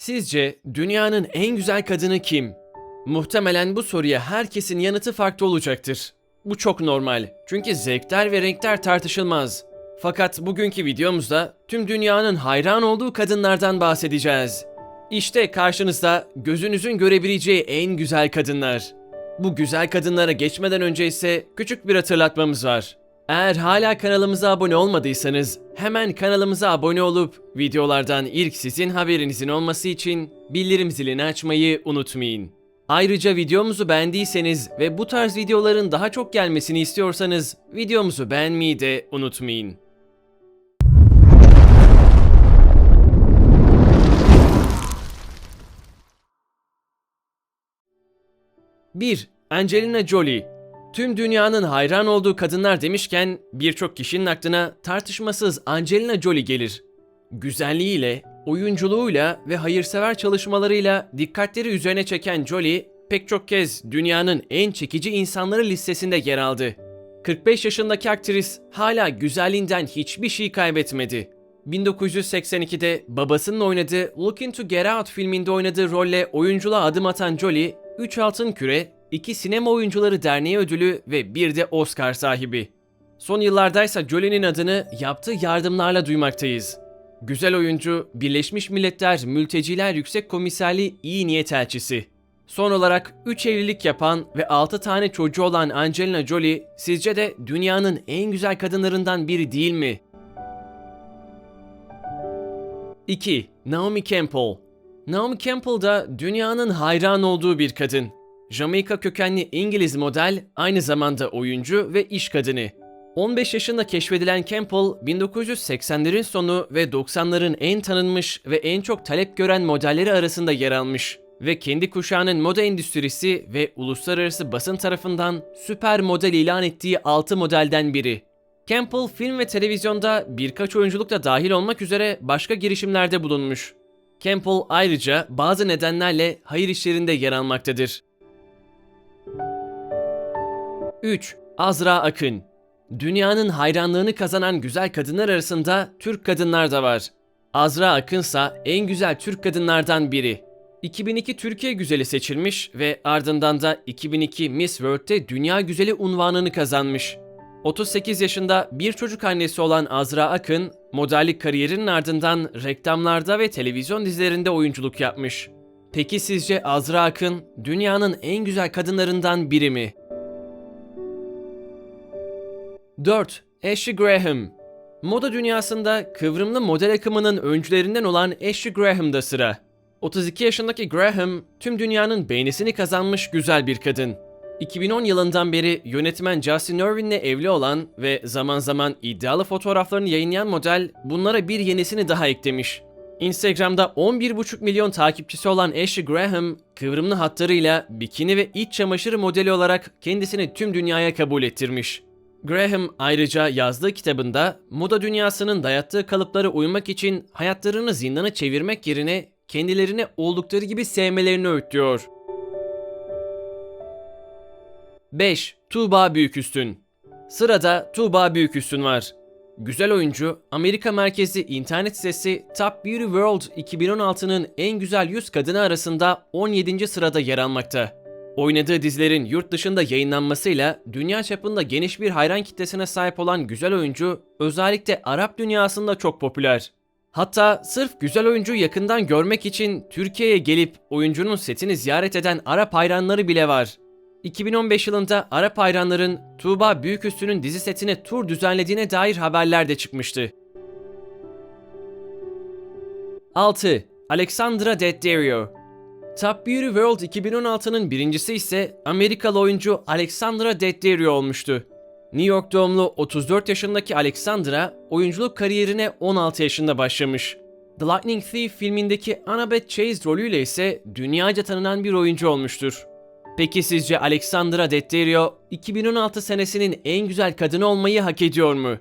Sizce dünyanın en güzel kadını kim? Muhtemelen bu soruya herkesin yanıtı farklı olacaktır. Bu çok normal. Çünkü zevkler ve renkler tartışılmaz. Fakat bugünkü videomuzda tüm dünyanın hayran olduğu kadınlardan bahsedeceğiz. İşte karşınızda gözünüzün görebileceği en güzel kadınlar. Bu güzel kadınlara geçmeden önce ise küçük bir hatırlatmamız var. Eğer hala kanalımıza abone olmadıysanız hemen kanalımıza abone olup videolardan ilk sizin haberinizin olması için bildirim zilini açmayı unutmayın. Ayrıca videomuzu beğendiyseniz ve bu tarz videoların daha çok gelmesini istiyorsanız videomuzu beğenmeyi de unutmayın. Bir, Angelina Jolie. Tüm dünyanın hayran olduğu kadınlar demişken birçok kişinin aklına tartışmasız Angelina Jolie gelir. Güzelliğiyle, oyunculuğuyla ve hayırsever çalışmalarıyla dikkatleri üzerine çeken Jolie pek çok kez dünyanın en çekici insanları listesinde yer aldı. 45 yaşındaki aktris hala güzelliğinden hiçbir şey kaybetmedi. 1982'de babasının oynadığı Looking to Get Out filminde oynadığı rolle oyunculuğa adım atan Jolie, 3 altın küre, 2 sinema oyuncuları derneği ödülü ve bir de Oscar sahibi. Son yıllardaysa Jolie'nin adını yaptığı yardımlarla duymaktayız. Güzel oyuncu, Birleşmiş Milletler Mülteciler Yüksek Komiserliği iyi niyet elçisi. Son olarak 3 evlilik yapan ve 6 tane çocuğu olan Angelina Jolie sizce de dünyanın en güzel kadınlarından biri değil mi? 2. Naomi Campbell Naomi Campbell da dünyanın hayran olduğu bir kadın. Jamaika kökenli İngiliz model, aynı zamanda oyuncu ve iş kadını. 15 yaşında keşfedilen Campbell, 1980'lerin sonu ve 90'ların en tanınmış ve en çok talep gören modelleri arasında yer almış ve kendi kuşağının moda endüstrisi ve uluslararası basın tarafından süper model ilan ettiği 6 modelden biri. Campbell film ve televizyonda birkaç oyunculukta dahil olmak üzere başka girişimlerde bulunmuş. Campbell ayrıca bazı nedenlerle hayır işlerinde yer almaktadır. 3. Azra Akın Dünyanın hayranlığını kazanan güzel kadınlar arasında Türk kadınlar da var. Azra Akınsa en güzel Türk kadınlardan biri. 2002 Türkiye Güzeli seçilmiş ve ardından da 2002 Miss World'de Dünya Güzeli unvanını kazanmış. 38 yaşında bir çocuk annesi olan Azra Akın, modellik kariyerinin ardından reklamlarda ve televizyon dizilerinde oyunculuk yapmış. Peki sizce Azra Akın dünyanın en güzel kadınlarından biri mi? 4. Ashley Graham Moda dünyasında kıvrımlı model akımının öncülerinden olan Ashley Graham'da sıra. 32 yaşındaki Graham, tüm dünyanın beğenisini kazanmış güzel bir kadın. 2010 yılından beri yönetmen Justin Irwin'le evli olan ve zaman zaman iddialı fotoğraflarını yayınlayan model bunlara bir yenisini daha eklemiş. Instagram'da 11,5 milyon takipçisi olan Ashley Graham, kıvrımlı hatlarıyla bikini ve iç çamaşırı modeli olarak kendisini tüm dünyaya kabul ettirmiş. Graham ayrıca yazdığı kitabında moda dünyasının dayattığı kalıplara uymak için hayatlarını zindana çevirmek yerine kendilerini oldukları gibi sevmelerini öğütlüyor. 5. Tuğba Büyüküstün Sırada Tuğba Büyüküstün var. Güzel oyuncu, Amerika merkezli internet sitesi Top Beauty World 2016'nın en güzel 100 kadını arasında 17. sırada yer almakta. Oynadığı dizilerin yurt dışında yayınlanmasıyla dünya çapında geniş bir hayran kitlesine sahip olan güzel oyuncu özellikle Arap dünyasında çok popüler. Hatta sırf güzel oyuncu yakından görmek için Türkiye'ye gelip oyuncunun setini ziyaret eden Arap hayranları bile var. 2015 yılında Arap hayranların Tuğba Büyüküstü'nün dizi setine tur düzenlediğine dair haberler de çıkmıştı. 6. Alexandra Daddario Top Beauty World 2016'nın birincisi ise Amerikalı oyuncu Alexandra Daddario olmuştu. New York doğumlu 34 yaşındaki Alexandra, oyunculuk kariyerine 16 yaşında başlamış. The Lightning Thief filmindeki Annabeth Chase rolüyle ise dünyaca tanınan bir oyuncu olmuştur. Peki sizce Alexandra Daddario 2016 senesinin en güzel kadını olmayı hak ediyor mu?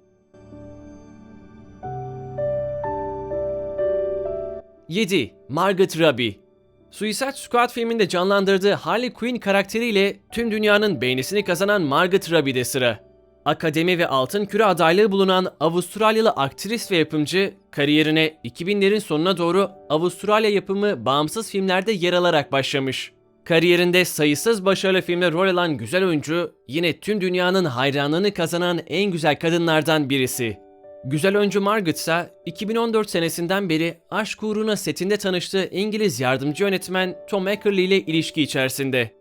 7. Margot Robbie Suicide Squad filminde canlandırdığı Harley Quinn karakteriyle tüm dünyanın beğenisini kazanan Margot Robbie'de sıra. Akademi ve Altın Küre adaylığı bulunan Avustralyalı aktris ve yapımcı kariyerine 2000'lerin sonuna doğru Avustralya yapımı bağımsız filmlerde yer alarak başlamış. Kariyerinde sayısız başarılı filmde rol alan güzel oyuncu yine tüm dünyanın hayranlığını kazanan en güzel kadınlardan birisi. Güzel oyuncu Margaret ise 2014 senesinden beri aşk uğruna setinde tanıştığı İngiliz yardımcı yönetmen Tom Eckerley ile ilişki içerisinde.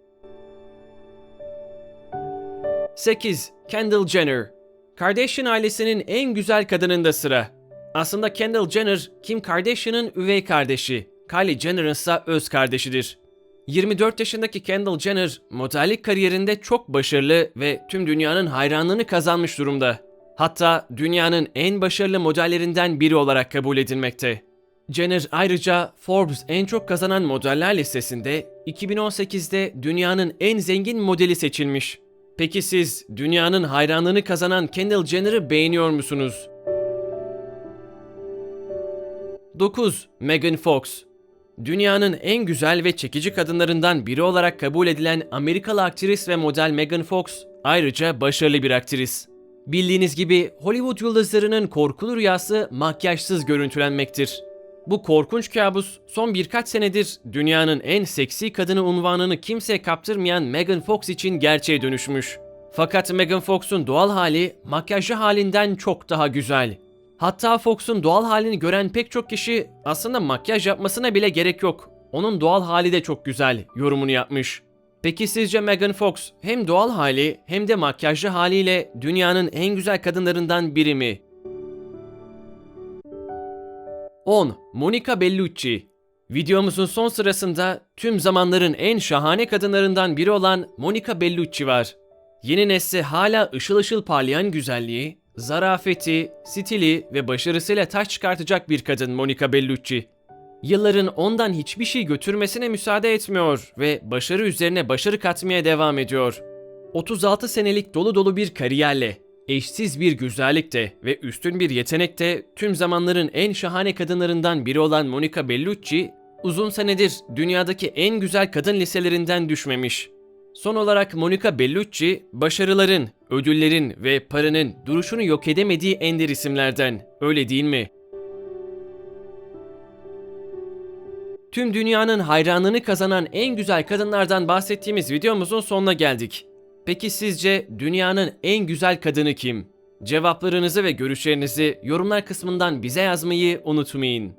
8. Kendall Jenner Kardashian ailesinin en güzel kadınında sıra. Aslında Kendall Jenner, Kim Kardashian'ın üvey kardeşi, Kylie Jenner'ın ise öz kardeşidir. 24 yaşındaki Kendall Jenner, modellik kariyerinde çok başarılı ve tüm dünyanın hayranlığını kazanmış durumda. Hatta dünyanın en başarılı modellerinden biri olarak kabul edilmekte. Jenner ayrıca Forbes en çok kazanan modeller listesinde 2018'de dünyanın en zengin modeli seçilmiş. Peki siz dünyanın hayranlığını kazanan Kendall Jenner'ı beğeniyor musunuz? 9. Megan Fox Dünyanın en güzel ve çekici kadınlarından biri olarak kabul edilen Amerikalı aktris ve model Megan Fox ayrıca başarılı bir aktris. Bildiğiniz gibi Hollywood yıldızlarının korkulu rüyası makyajsız görüntülenmektir. Bu korkunç kabus son birkaç senedir dünyanın en seksi kadını unvanını kimseye kaptırmayan Megan Fox için gerçeğe dönüşmüş. Fakat Megan Fox'un doğal hali makyajlı halinden çok daha güzel. Hatta Fox'un doğal halini gören pek çok kişi aslında makyaj yapmasına bile gerek yok. Onun doğal hali de çok güzel yorumunu yapmış. Peki sizce Megan Fox hem doğal hali hem de makyajlı haliyle dünyanın en güzel kadınlarından biri mi? 10. Monica Bellucci Videomuzun son sırasında tüm zamanların en şahane kadınlarından biri olan Monica Bellucci var. Yeni nesli hala ışıl ışıl parlayan güzelliği, zarafeti, stili ve başarısıyla taş çıkartacak bir kadın Monica Bellucci. Yılların ondan hiçbir şey götürmesine müsaade etmiyor ve başarı üzerine başarı katmaya devam ediyor. 36 senelik dolu dolu bir kariyerle, eşsiz bir güzellikte ve üstün bir yetenekte tüm zamanların en şahane kadınlarından biri olan Monica Bellucci, uzun senedir dünyadaki en güzel kadın liselerinden düşmemiş. Son olarak Monica Bellucci, başarıların, ödüllerin ve paranın duruşunu yok edemediği ender isimlerden. Öyle değil mi? Tüm dünyanın hayranlığını kazanan en güzel kadınlardan bahsettiğimiz videomuzun sonuna geldik. Peki sizce dünyanın en güzel kadını kim? Cevaplarınızı ve görüşlerinizi yorumlar kısmından bize yazmayı unutmayın.